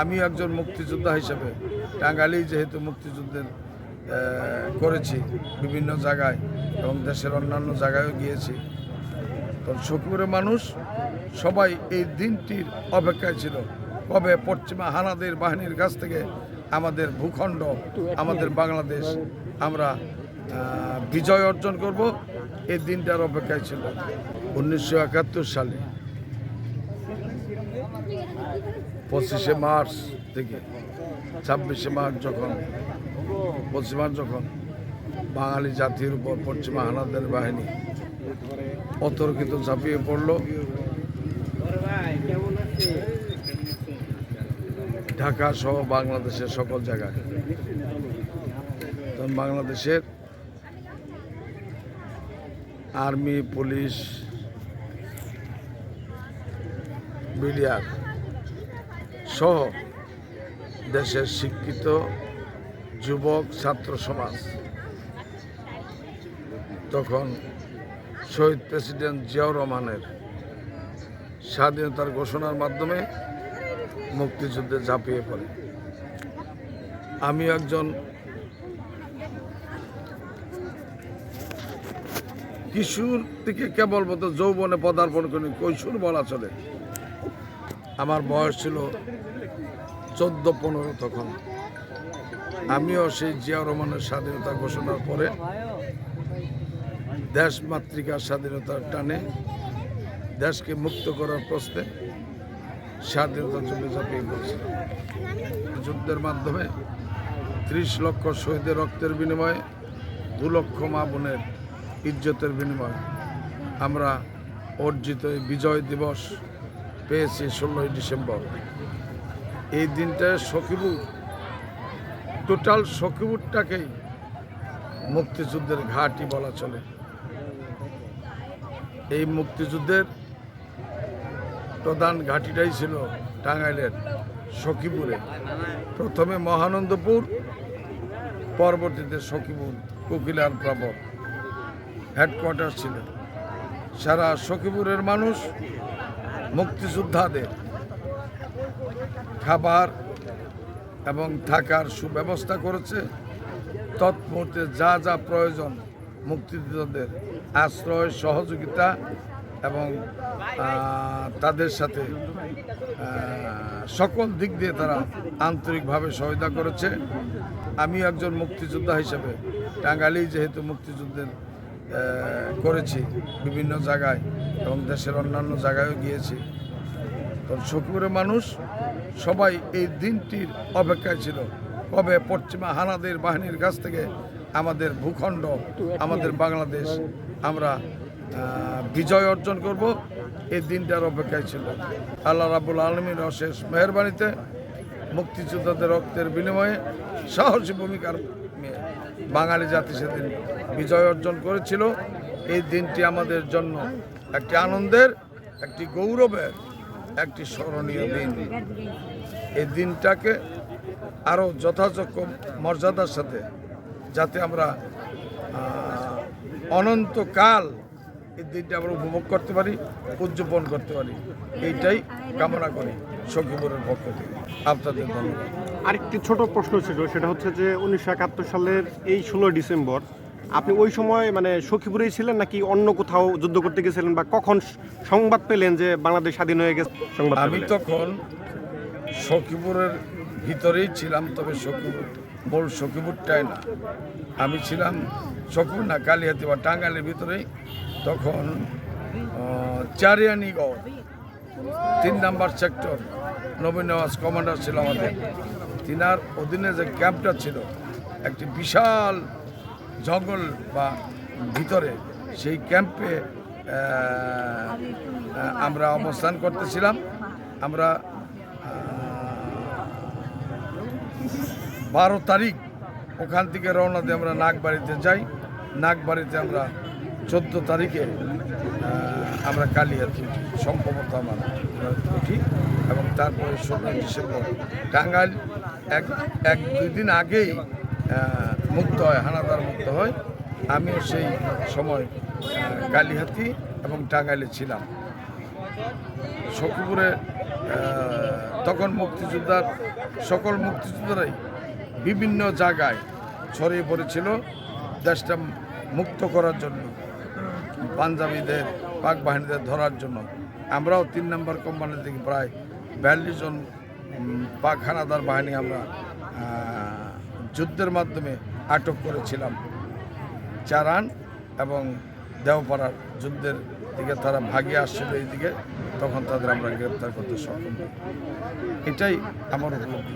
আমি একজন মুক্তিযোদ্ধা হিসেবে। টাঙ্গালি যেহেতু মুক্তিযুদ্ধের করেছি বিভিন্ন জায়গায় এবং দেশের অন্যান্য জায়গায়ও গিয়েছি। তো সখীপুরের মানুষ সবাই এই দিনটির অপেক্ষায় ছিল। কবে পশ্চিমা হানাদের বাহিনীর কাছ থেকে আমাদের ভূখণ্ড, আমাদের বাংলাদেশ, আমরা বিজয় অর্জন করব, এই দিনটার অপেক্ষায় ছিল। উনিশশো একাত্তর সালে। পঁচিশে মার্চ থেকে ছাব্বিশে মার্চ যখন, পঁচিশে মার্চ যখন বাঙালি জাতির উপর পশ্চিমা হানাদের বাহিনী অতর্কিত ঝাঁপিয়ে পড়ল। ঢাকা সহ বাংলাদেশের সকল জায়গায়। বাংলাদেশের আর্মি, পুলিশ, বিডিআর সহ দেশের শিক্ষিত যুবক, ছাত্র সমাজ। তখন শহীদ প্রেসিডেন্ট জিয়াউর রহমানের স্বাধীনতার ঘোষণার মাধ্যমে মুক্তিযুদ্ধে ঝাঁপিয়ে পড়ে। আমি একজন কিশোর থেকে কেবল কেবলমাত্র যৌবনে পদার্পণ করি কৈশোর বলা চলে। আমার বয়স ছিল চোদ্দ পনেরো তখন। আমিও সেই জিয়া রহমানের স্বাধীনতা ঘোষণার পরে দেশ মাতৃকার স্বাধীনতার টানে দেশকে মুক্ত করার প্রশ্নে স্বাধীনতার জন্য ঝাঁপিয়ে পড়েছিলাম। যুদ্ধের মাধ্যমে ত্রিশ লক্ষ শহীদের রক্তের বিনিময়ে দু লক্ষ মা বোনের ইজ্জতের বিনিময়ে আমরা অর্জিত বিজয় দিবস পেয়েছি ষোলোই ডিসেম্বর। এই দিনটায় সকিবুর, টোটাল সকিবুরটাকেই মুক্তিযুদ্ধের ঘাঁটি বলা চলে। এই মুক্তিযুদ্ধের প্রধান ঘাঁটিটাই ছিল টাঙ্গাইলের সখীপুরে প্রথমে মহানন্দপুর, পরবর্তীতে সখীপুর কোকিলার প্রাপক হেডকোয়ার্টার ছিল সারা সখীপুরের মানুষ মুক্তিযোদ্ধাদের খাবার এবং থাকার সুব্যবস্থা করেছে। তৎমুহূর্তে যা যা প্রয়োজন মুক্তিযোদ্ধাদের আশ্রয়, সহযোগিতা এবং তাদের সাথে সকল দিক দিয়ে তারা আন্তরিকভাবে সহায়তা করেছে। আমি একজন মুক্তিযোদ্ধা হিসেবে টাঙ্গালি যেহেতু মুক্তিযুদ্ধের করেছি বিভিন্ন জায়গায় এবং দেশের অন্যান্য জায়গায়ও গিয়েছি। তো সখীপুরের মানুষ সবাই এই দিনটির অপেক্ষায় ছিল। কবে পশ্চিমা হানাদের বাহিনীর কাছ থেকে আমাদের ভূখণ্ড, আমাদের বাংলাদেশ, আমরা বিজয় অর্জন করব, এই দিনটার অপেক্ষায় ছিল। আল্লাহ রাবুল আলমীর অশেষ মেহরবানিতে মুক্তিযোদ্ধাদের রক্তের বিনিময়ে সাহসী ভূমিকার বাঙালি জাতি সেদিন বিজয় অর্জন করেছিল। এই দিনটি আমাদের জন্য একটি আনন্দের, একটি গৌরবের একটি স্মরণীয় দিন। এই দিনটাকে আরও যথাযোগ্য মর্যাদার সাথে যাতে আমরা অনন্তকাল এই দিনটা আমরা উপভোগ করতে পারি, উদযাপন করতে পারি। এইটাই কামনা করি সখীপুরের পক্ষ থেকে। আপনাদের ধন্যবাদ। আরেকটি ছোট প্রশ্ন ছিল, সেটা হচ্ছে যে উনিশশো একাত্তর সালের এই ষোলো ডিসেম্বর আপনি ওই সময় মানে সখীপুরেই ছিলেন নাকি অন্য কোথাও যুদ্ধ করতে গেছিলেন বা কখন সংবাদ পেলেন যে বাংলাদেশ স্বাধীন হয়ে গেছে? সংবাদ আমি তখন সখীপুরের ভিতরেই ছিলাম তবে সখীপুর মূল সখীপুরটাই না। আমি ছিলাম সখীপুর না কালিহাতি বা টাঙ্গাইলের ভিতরেই। তখন চারিয়ানিগড় তিন number sector Nabin Nawaz commander ছিল আমাদের। তিনার অধীনে যে ক্যাম্পটা ছিল একটি বিশাল জঙ্গল বা ভিতরে সেই ক্যাম্পে আমরা অবস্থান করতেছিলাম। আমরা বারো তারিখ ওখান থেকে রওনা দিয়ে আমরা নাগবাড়িতে যাই। নাগবাড়িতে আমরা চোদ্দ তারিখে আমরা কালিয়াতি উঠি সম্ভবত আমার উঠি এবং তারপরে ষোলোই ডিসেম্বর টাঙ্গাইল। এক এক দুই দিন আগেই মুক্ত হয়, হানাদার মুক্ত হয়। আমিও সেই সময় কালিহাতি এবং টাঙ্গাইলে ছিলাম। সখীপুরে তখন মুক্তিযোদ্ধার, সকল মুক্তিযোদ্ধারাই বিভিন্ন জায়গায় ছড়িয়ে পড়েছিল দেশটা মুক্ত করার জন্য, পাঞ্জাবিদের, পাক বাহিনীদের ধরার জন্য। আমরাও তিন নম্বর কোম্পানি থেকে প্রায় বিয়াল্লিশ জন পাক হানাদার বাহিনী আমরা যুদ্ধের মাধ্যমে আটক করেছিলাম চারান এবং দেওপাড়ার যুদ্ধের দিকে তারা ভাগে আসছিল এই দিকে তখন তাদের আমরা গ্রেপ্তার করতে সক্ষম। এটাই আমার উপলব্ধি